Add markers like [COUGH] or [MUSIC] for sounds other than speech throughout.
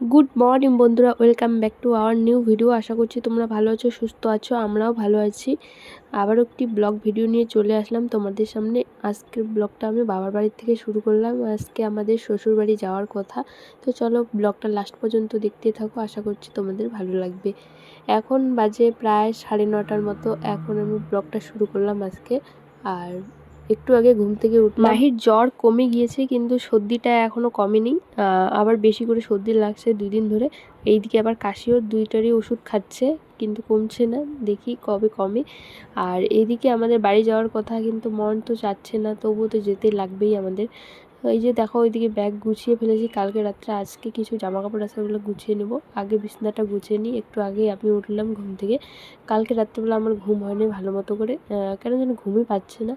Good morning বন্ধুরা, welcome back to our new video. আশা করছি তোমরা ভালো আছো, সুস্থ আছো, আমরাও ভালো আছি। আবারও একটি ব্লগ ভিডিও নিয়ে চলে আসলাম তোমাদের সামনে। আজকের ব্লগটা আমি বাবার বাড়ির থেকে শুরু করলাম। আজকে আমাদের শ্বশুর বাড়ি যাওয়ার কথা। তো চলো ব্লগটা লাস্ট পর্যন্ত দেখতে থাকো, আশা করছি তোমাদের ভালো লাগবে। এখন বাজে প্রায় সাড়ে নটার মতো। এখন আমি ব্লগটা শুরু করলাম আজকে। আর একটু আগে ঘুম থেকে উঠলাম। মাহির জ্বর কমে গিয়েছে কিন্তু সর্দিটা এখনও কমেনি। আবার বেশি করে সর্দি লাগছে দুই দিন ধরে। এইদিকে আবার কাশিও দুইটারই ওষুধ খাচ্ছে, কিন্তু কমছে না। দেখি কবে কমে। আর এইদিকে আমাদের বাড়ি যাওয়ার কথা, কিন্তু মন তো চাচ্ছে না, তবুও তো যেতে লাগবেই আমাদের। এই যে দেখো, ওইদিকে ব্যাগ গুছিয়ে ফেলেছি। কালকে রাত্রে আজকে কিছু জামা কাপড় আছে ওগুলো গুছিয়ে নেব। আগে বিছনাটা গুছিয়ে নিই, একটু আগে আমি উঠলাম ঘুম থেকে। কালকে রাত্রেবেলা আমার ঘুম হয়নি ভালো মতো করে। কেন যেন ঘুমই পাচ্ছে না।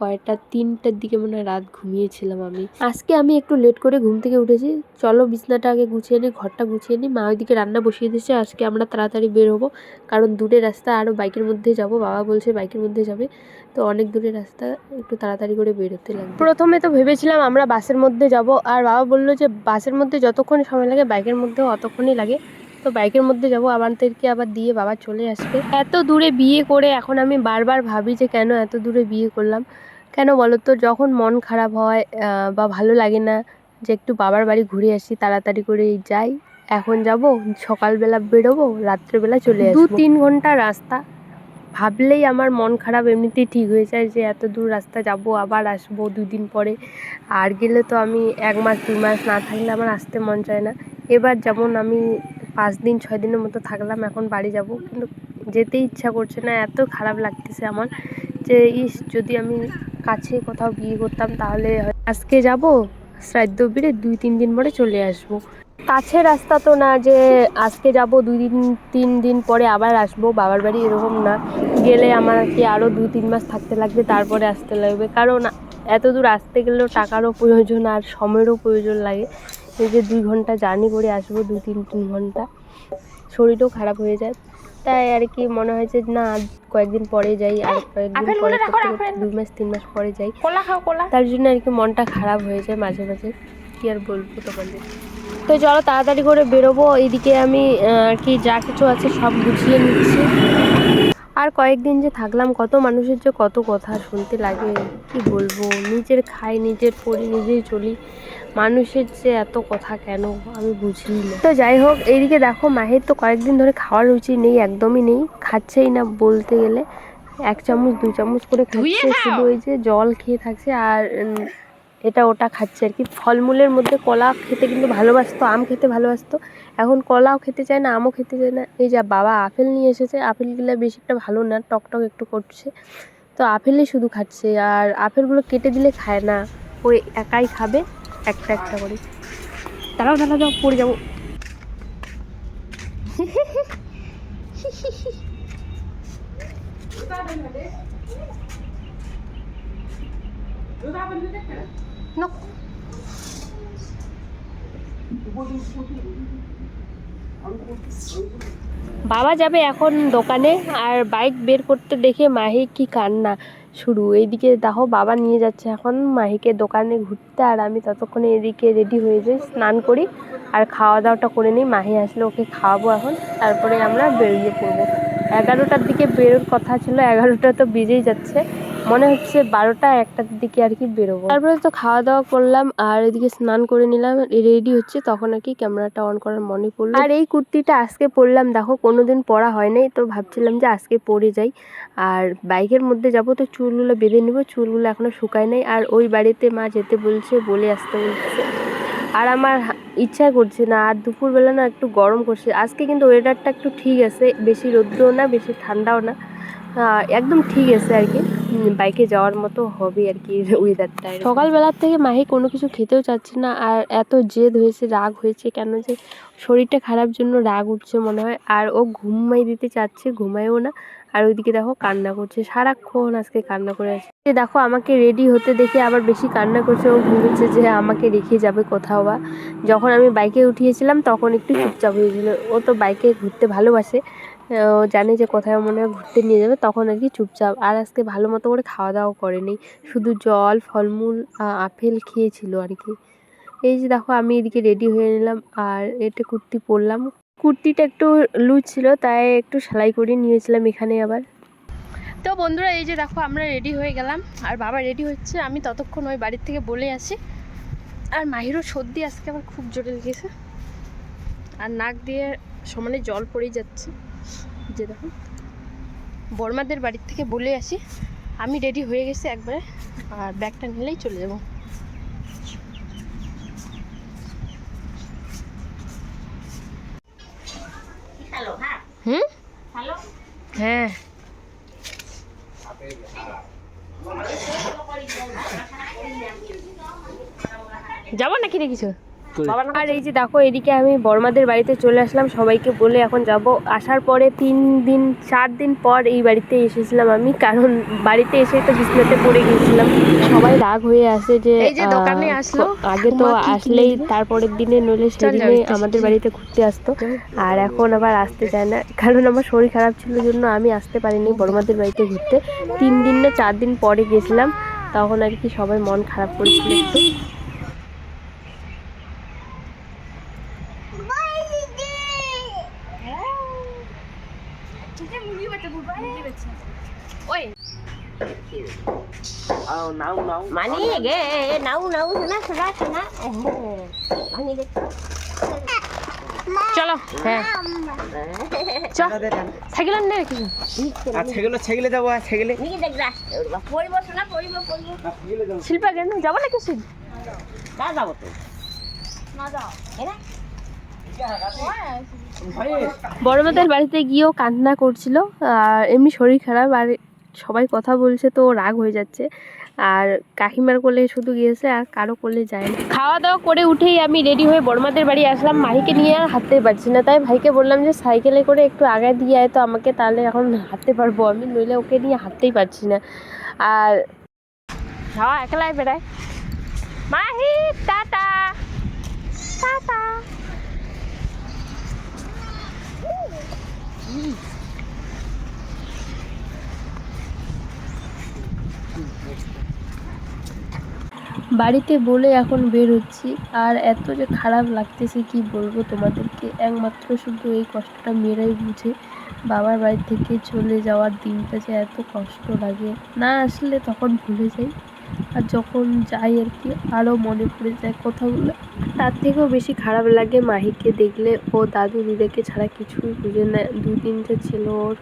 কয়টা, তিনটার দিকে মনে হয় রাত ঘুমিয়েছিলাম আমি। আজকে আমি একটু লেট করে ঘুম থেকে উঠেছি। চলো বিছনাটা আগে গুছিয়ে নিই, ঘরটা গুছিয়ে নিই। মা ওইদিকে রান্না বসিয়ে দিয়েছে। আজকে আমরা তাড়াতাড়ি বের হব। কারণ দূরে রাস্তা আরও বাইকের মধ্যে যাব। বাবা বলছে বাইকের মধ্যে যাবে। তো অনেক দূরের রাস্তা, একটু তাড়াতাড়ি করে বের হতে লাগবে। প্রথমে তো ভেবেছিলাম আমরা বাসের মধ্যে যাব। আর বাবা বলল যে বাসের মধ্যে যতক্ষণ সময় লাগে, বাইকের মধ্যেও অতক্ষণই লাগে। তো বাইকের মধ্যে যাব। আমাদেরকে আবার দিয়ে বাবা চলে আসবে। এত দূরে বিয়ে করে এখন আমি বারবার ভাবি যে কেন এত দূরে বিয়ে করলাম। কেন বলো তো যখন মন খারাপ হয় বা ভালো লাগে না যে একটু বাবার বাড়ি ঘুরে আসি তাড়াতাড়ি করে যাই এখন যাব সকালবেলা বেরোবো রাত্রেবেলা চলে আসব। দু তিন ঘণ্টা রাস্তা। ভাবলেই আমার মন খারাপ এমনিতেই ঠিক হয়ে যায় যে এত দূর রাস্তা যাব আবার আসব দুদিন পরে। আর গেলে তো আমি এক মাস দুই মাস না থাকলে আমার আসতে মন চায় না। এবার যেমন আমি পাঁচ দিন ছয় দিনের মতো থাকলাম এখন বাড়ি যাব। কিন্তু যেতে ইচ্ছা করছে না এত খারাপ লাগতেছে আমার যে ইস যদি আমি কাছে কোথাও বিয়ে করতাম তাহলে আজকে যাব, শ্রাদ্ধ বেড়ে দুই, তিন দিন পরে চলে আসব। কাছে রাস্তা তো না যে আজকে যাব, দুই দিন, তিন দিন পরে আবার আসব, বাবার বাড়ি এরকম না। গেলে আমার কি আরও দুই, তিন মাস থাকতে লাগবে, তারপরে আসতে লাগবে। কারণ এত দূর আসতে গেলেও টাকারও প্রয়োজন আর সময়েরও প্রয়োজন লাগে। এই যে দুই ঘণ্টা জার্নি করে আসব, দুই, তিন তিন ঘণ্টা। শরীরও খারাপ হয়ে যায়। তাই আর কি মনে হয়েছে যে না কয়েকদিন পরে যাই আর কয়েকদিন পরে দুই মাস তিন মাস পরে যাই। কলা খাও কলা। তার জন্য আর কি মনটা খারাপ হয়ে যায় মাঝে মাঝে। কি আর বলব তোমাদের? তো চলো তাড়াতাড়ি করে বেরোবো। এইদিকে আমি আর কি যা কিছু আছে সব গুছিয়ে নিচ্ছি। আর কয়েকদিন যে থাকলাম কত মানুষের যে কত কথা শুনতে লাগে কি বলব? নিজের খাই নিজের পড়ি নিজেই চলি। মানুষের যে এত কথা কেন আমি বুঝি না তো যাই হোক এইদিকে দেখো মাহের তো কয়েকদিন ধরে খাওয়ার রুচি নেই একদমই নেই। খাচ্ছেই না বলতে গেলে। এক চামচ দুই চামচ করে খাচ্ছে। শুধু ওই যে জল খেয়ে থাকছে আর এটা ওটা খাচ্ছে আর কি। ফলমূলের মধ্যে কলা খেতে কিন্তু ভালোবাসতো, আম খেতে ভালোবাসতো। এখন কলাও খেতে চায় না, আমও খেতে চায় না। এই যা বাবা আপেল নিয়ে এসেছে, আপেলগুলো বেশি একটা ভালো না, টক টক একটু করছে। তো আপেলই শুধু খাচ্ছে আর আপেলগুলো কেটে দিলে খায় না। ওই একাই খাবে, একটা একটা করে। দাঁড়াও দাঁড়াও যাও পড়ে যাব। [LAUGHS] No. বাবা যাবে এখন দোকানে আর বাইক বের করতে দেখে মাহি কি কান্না শুরু। এইদিকে দেখো বাবা নিয়ে যাচ্ছে এখন মাহিকে দোকানে ঘুরতে আর আমি ততক্ষণে এদিকে রেডি হয়ে যাই, স্নান করি আর খাওয়া দাওয়াটা করে নিই। মাহি আসলে ওকে খাওয়াবো এখন। তারপরে আমরা বেরিয়ে পড়ব। এগারোটার দিকে বেরোর কথা ছিল, এগারোটা তো বেজেই যাচ্ছে। মনে হচ্ছে বারোটা, একটার দিকে আর কি বেরোবো। তারপরে তো খাওয়া দাওয়া করলাম আর এদিকে স্নান করে নিলাম। রেডি হচ্ছে, তখন আর কি ক্যামেরাটা অন করার মনে পড়ল। আর এই কুর্তিটা আজকে পরলাম। দেখো কোনোদিন পরা হয় নাই, তো ভাবছিলাম যে আজকে পরে যাই। আর বাইকের মধ্যে যাব তো চুলগুলো বেঁধে নিব, চুলগুলো এখনও শুকায় নাই। আর ওই বাড়িতে মা যেতে বলছে, বলে আসতে বলছে। আর আমার ইচ্ছা করছে না, আর দুপুরবেলা না একটু গরম করছে। আজকে কিন্তু ওয়েদারটা একটু ঠিক আছে, বেশি রৌদ্রও না, বেশি ঠান্ডাও না। একদম ঠিক আছে আর কি। বাইকে যাওয়ার মতো হবে আর কি [LAUGHS] ওয়েদারটা সকালবেলার থেকে মাহি কোনো কিছু খেতেও চাচ্ছে না, আর এত জেদ হয়েছে, রাগ হয়েছে কেন যে শরীরটা খারাপ জন্য রাগ উঠছে মনে হয়। আর ও ঘুমাই দিতে চাচ্ছে, ঘুমায়ও না। আর ওইদিকে দেখো কান্না করছে। সারাক্ষণ আজকে কান্না করে এই দেখো, আমাকে রেডি হতে দেখে আবার বেশি কান্না করছে। ও ভেবেছে যে, আমাকে রেখে যাবে কোথাও বা। যখন আমি বাইকে উঠিয়েছিলাম, তখন একটু চুপচাপ হয়েছিল ও তো বাইকে ঘুরতে ভালোবাসে। ও জানে যে কোথায় মনে হয় ঘুরতে নিয়ে যাবে, তখন আর কি চুপচাপ। আর আজকে ভালো মতো করে খাওয়া দাওয়া করেনি। শুধু জল, ফলমূল আপেল খেয়েছিল আর কি। এই যে দেখো, আমি এদিকে রেডি হয়ে নিলাম। আর এটা কুর্তি পরলাম। কুর্তিটা একটু লুজ ছিল, তাই একটু সেলাই করে নিয়েছিলাম এখানে আবার। তো বন্ধুরা, এই যে দেখো, আমরা রেডি হয়ে গেলাম। আর বাবা রেডি হচ্ছে, আমি ততক্ষণ ওই বাড়ির থেকে বলে আসি। আর মাহিরও সর্দি আজকে আমার খুব জোরে লেগেছে। আর নাক দিয়ে সমানে জল পড়েই যাচ্ছে। যে দেখো বর্মাদের বাড়ির থেকে বলে আসি। আমি রেডি হয়ে গেছি একবারে, আর ব্যাগটা নিলেই চলে যাব। হুম? হ্যালো? হ্যাঁ। যাব নাকি রে কিছু? আর এই যে দেখো এদিকে আমি বর্মাদের বাড়িতে চলে আসলাম। সবাইকে বলে এখন যাব। আসার পরে তিন দিন চার দিন পর এই বাড়িতে এসেছিলাম আমি কারণ বাড়িতে এসে তো বিছনাতে পড়ে গিয়েছিলাম। সবাই রাগ হয়ে আসে যে এই যে দোকানে আসলো, আগে তো আসলেই তারপরের দিনে নইলে সেদিনে আমাদের বাড়িতে ঘুরতে আসতো। আর এখন আবার আসতে চায় না কারণ আমার শরীর খারাপ ছিল জন্য আমি আসতে পারিনি বড়মাদের বাড়িতে ঘুরতে। তিন দিন না চার দিন পরে গেছিলাম তখন আর কি সবাই মন খারাপ করেছিল একটু ওই মানি গে নাও নাও শোনা শোনা শোনা মানি গে চলো হ্যাঁ কিছু ছেগেলে ছেগেলে যাব আর ছেগেলে নিকে দেখ গ্লাস পড়িব শোনা পড়িব পড়িব শিল্পা কেন যাব না কিছু না যাব তো এরা বড়মাদের বাড়িতে গিয়েও কান্না করছিল আর এমনি শরীর খারাপ আর সবাই কথা বলছে তো রাগ হয়ে যাচ্ছে। আর কাকিমার কোলে শুধু গিয়েছে আর কারও কোলে যায়নি। খাওয়া দাওয়া করে উঠেই আমি রেডি হয়ে বড়মাদের বাড়ি আসলাম। মাহিকে নিয়ে আর হাঁটতে পারছি না। তাই ভাইকে বললাম যে, সাইকেলে করে একটু আগায় দিয়ে আয় তো আমাকে, তাহলে এখন হাঁটতে পারব আমি, নইলে ওকে নিয়ে হাঁটতেই পারছি না। আর হাওয়া একলাই বেড়ায়। মাহি, টাটা। টাটা। বাড়িতে বলে এখন বের হচ্ছি আর এত যে খারাপ লাগতেছে, কি বলব তোমাদেরকে? একমাত্র শুধু এই কষ্টটা মেয়েরাই বুঝে। বাবার বাড়ি থেকে চলে যাওয়ার দিনটা যে এত কষ্ট লাগে। না আসলে তখন ভুলে যাই। আর যখন যাই আর কি, আরও মনে পড়ে যায় কথাগুলো। তার থেকেও বেশি খারাপ লাগে মাহিকে দেখলে। ও দাদু দিদাকে ছাড়া কিছুই বুঝে না। দু তিনটে ছিল ওর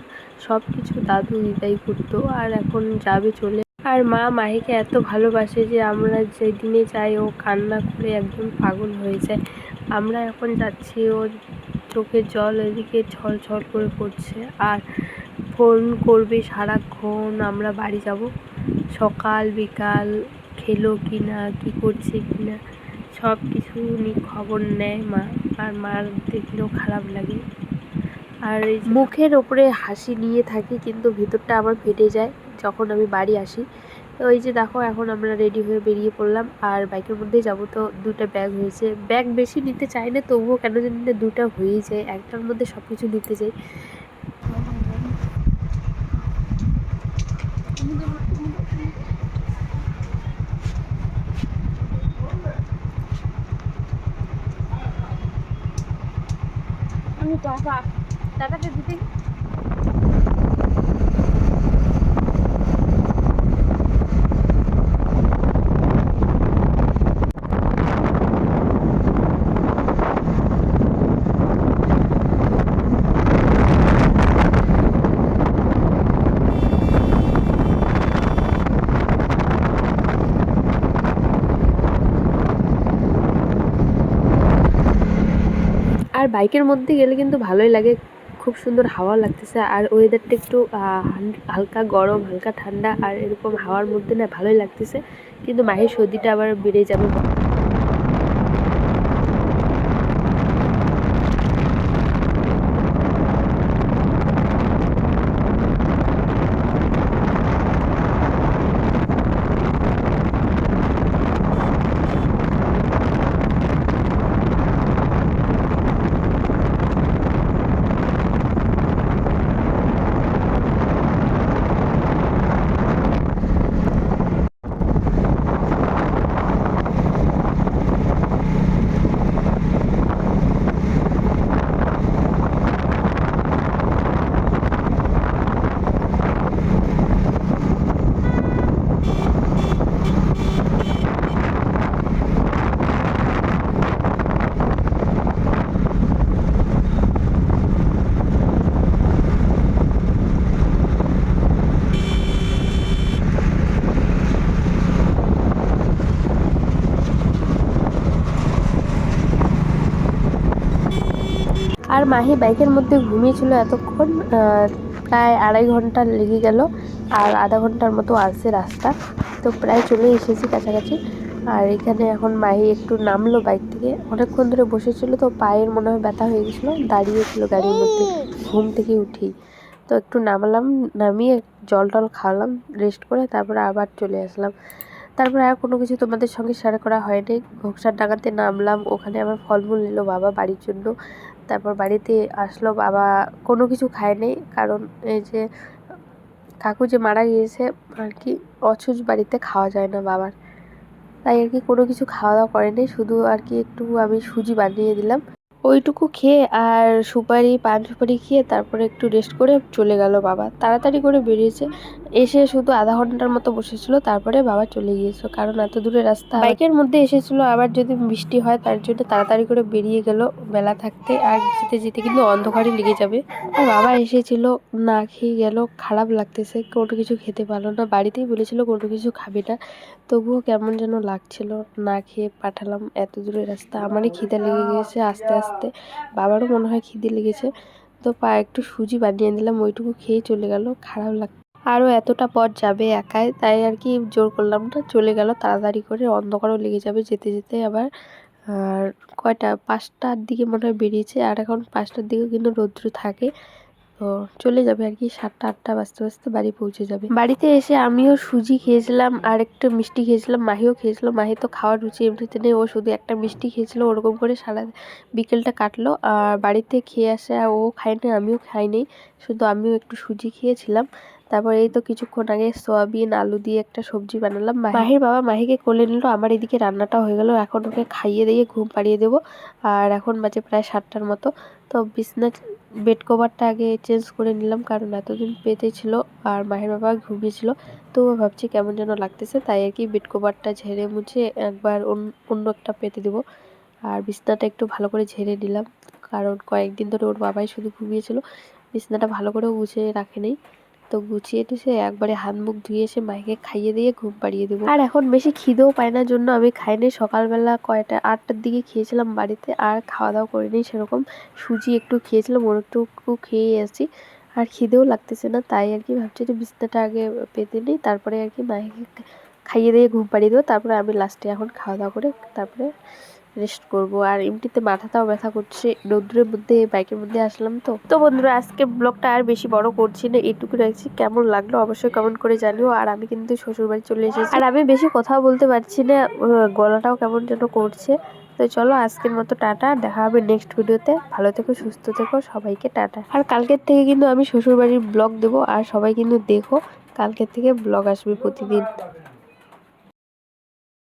সব কিছু দাদু দিদাই করতো। আর এখন যাবে চলে আর মা মাহিকে এত ভালোবাসে যে আমরা যেদিনে যাই, ও কান্না করে একদম পাগল হয়ে যায়। আমরা এখন যাচ্ছি, ওর চোখের জল এদিকে ছল ছল করে পড়ছে। আর ফোন করবে সারাক্ষণ, আমরা বাড়ি যাব। সকাল, বিকাল, খেলো কি না কী করছে কি না সব কিছু নিয়ে খবর নেয় মা। আর মার দেখলেও খারাপ লাগে। আর মুখের ওপরে হাসি নিয়ে থাকি, কিন্তু ভিতরটা আবার ফেটে যায়। যখন আমি বাড়ি আসি, তো ওই যে দেখো এখন আমরা রেডি হয়ে বেরিয়ে পড়লাম, আর বাইকের মধ্যেই যাব তো দুটো ব্যাগ হয়েছে। ব্যাগ বেশি নিতে চাই না, তবুও কেন জানি না দুটো হয়েই যায়, একটার মধ্যে সব কিছু নিতে যাই আমি টাকাটা দিতে আর বাইকের মধ্যে গেলে কিন্তু ভালোই লাগে। খুব সুন্দর হাওয়া লাগতেছে আর ওয়েদারটা একটু হালকা গরম, হালকা ঠান্ডা আর এরকম হাওয়ার মধ্যে না ভালোই লাগতেছে। কিন্তু মায়ের সর্দিটা আবার বেড়ে যাবে। মাহি বাইকের মধ্যে ঘুমিয়েছিল এতক্ষণ প্রায় আড়াই ঘণ্টা লেগে গেল আর আধা ঘণ্টার মতো আসছে রাস্তা। তো প্রায় চলে এসেছি কাছাকাছি। আর এখানে এখন মাহি একটু নামলো বাইক থেকে। অনেকক্ষণ ধরে বসেছিল, তো পায়ের মনে হয় ব্যথা হয়ে গেছিল। দাঁড়িয়েছিল গাড়ির মধ্যে, ঘুম থেকে উঠি তো একটু নামলাম, নামিয়ে জল টল খাওয়ালাম রেস্ট করে তারপরে আবার চলে আসলাম। তারপরে আর কোনো কিছু তোমাদের সঙ্গে শেয়ার করা হয়নি। ঘোকসার ডাঙাতে নামলাম, ওখানে আবার ফলমূল নিল বাবা বাড়ির জন্য। তারপর বাড়িতে আসলো, বাবা কোনো কিছু খায়নি। কারণ এই যে কাকু যে মারা গিয়েছে, আর কি অছুজ বাড়িতে খাওয়া যায় না বাবার। তাই আর কি কোনো কিছু খাওয়া দাওয়া করেনি, শুধু আর কি একটু আমি সুজি বানিয়ে দিলাম। ওইটুকু খেয়ে আর সুপারি, পান সুপারি খেয়ে তারপরে একটু রেস্ট করে চলে গেল বাবা। তাড়াতাড়ি করে বেরিয়েছে। এসে শুধু আধা ঘণ্টার মতো বসেছিল, তারপরে বাবা চলে গিয়েছিল। কারণ এত দূরে রাস্তা বাইকের মধ্যে এসেছিল, আবার যদি বৃষ্টি হয় তার জন্য তাড়াতাড়ি করে বেরিয়ে গেল বেলা থাকতে। আর যেতে যেতে কিন্তু অন্ধকারে লেগে যাবে। আর বাবা এসেছিল, না খেয়ে গেল, খারাপ লাগতেছে, কোনো কিছু খেতে পারল না। বাড়িতেই বলেছিল কোনো কিছু খাবে না। তবুও কেমন যেন লাগছিল, না খেয়ে পাঠালাম এত দূরের রাস্তা। আমারই খিদে লেগে গিয়েছে আস্তে আস্তে। বাবারও মনে হয় খিদে লেগেছে। তো পা একটু সুজি বানিয়ে দিলাম ওইটুকু খেয়ে চলে গেল। খারাপ লাগ আরও এতটা পথ যাবে একাই, তাই আর কি জোর করলাম না। চলে গেল তাড়াতাড়ি করে, অন্ধকারও লেগে যাবে যেতে যেতে আবার। আর কয়টা? পাঁচটার দিকে মনে হয় বেরিয়েছে, আর এখন পাঁচটার দিকে কিন্তু রৌদ্র থাকে। তো চলে যাবে আর কি, সাতটা, আটটা বাজতে বাজতে বাড়ি পৌঁছে যাবে। বাড়িতে এসে আমিও সুজি খেয়েছিলাম, আর একটু মিষ্টি খেয়েছিলাম, মাহিও খেয়েছিল। মাহি তো খাওয়ার রুচি এমনিতে নেই, ও শুধু একটা মিষ্টি খেয়েছিল, ওরকম করে সারা বিকেলটা কাটলো। আর বাড়িতে খেয়ে আসে, আর ও খায়নি, আমিও খাইনি, শুধু আমিও একটু সুজি খেয়েছিলাম। তারপর এই তো কিছুক্ষণ আগে সয়াবিন আলু দিয়ে একটা সবজি বানালাম। মাহির বাবা মাহিকে কোলে নিল আমার এদিকে রান্নাটা হয়ে গেল। এখন ওকে খাইয়ে দিয়ে ঘুম পাড়িয়ে দেবো। আর এখন বাজে প্রায় সাতটার মতো। তো বিছনা বেড কভারটা আগে চেঞ্জ করে নিলাম কারণ এতদিন পেতে ছিল আর মাহের বাবা ঘুমিয়েছিল। তো ভাবছি কেমন যেন লাগতেছে তাই আর কি বেড কভারটা ঝেড়ে মুছে একবার অন্য অন্য একটা পেতে দেবো। আর বিছনাটা একটু ভালো করে ঝেড়ে নিলাম কারণ কয়েকদিন ধরে ওর বাবাই শুধু ঘুমিয়েছিল। বিছনাটা ভালো করে গুছিয়ে রাখেনি তো গুছিয়ে টুছিয়ে একবারে হাত মুখ ধুয়ে এসে মাইকে খাইয়ে দিয়ে ঘুম পাড়িয়ে দেবো। আর এখন বেশি খিদেও পায় না, জন্য আমি খাইনি। সকালবেলা কয়টা, আটটার দিকে খেয়েছিলাম বাড়িতে, আর খাওয়া দাওয়া করিনি সেরকম। সুজি একটু খেয়েছিলাম, ওর একটু খেয়ে আসি আর খিদেও লাগতেছে না, তাই আর কি ভাবছি যে বিছনাটা আগে পেতে নিই, তারপরে আর কি মাইকে খাইয়ে দিয়ে ঘুম পাড়িয়ে দেবো। তারপরে আমি লাস্টে এখন খাওয়া দাওয়া করে তারপরে রেস্ট করব। আর এমনিতে মাথাটাও ব্যথা করছে। রৌদ্রের মধ্যে, বাইকের মধ্যে আসলাম তো। তো বন্ধুরা, আজকে ব্লগটা আর বেশি বড় করছি না, এটুকু রাখছি। কেমন লাগল অবশ্যই কমেন্ট করে জানিও। আর আমি কিন্তু শ্বশুরবাড়ি চলে এসেছি। আর আমি বেশি কথাও বলতে পারছি না গলাটাও কেমন যেন করছে। তো চলো, আজকের মতো টাটা। দেখা হবে নেক্সট ভিডিওতে ভালো থেকো, সুস্থ থেকো। সবাইকে টাটা। আর কালকের থেকে কিন্তু আমি শ্বশুরবাড়ির ব্লগ দেবো। আর সবাই কিন্তু দেখো, কালকের থেকে ব্লগ আসবে প্রতিদিন।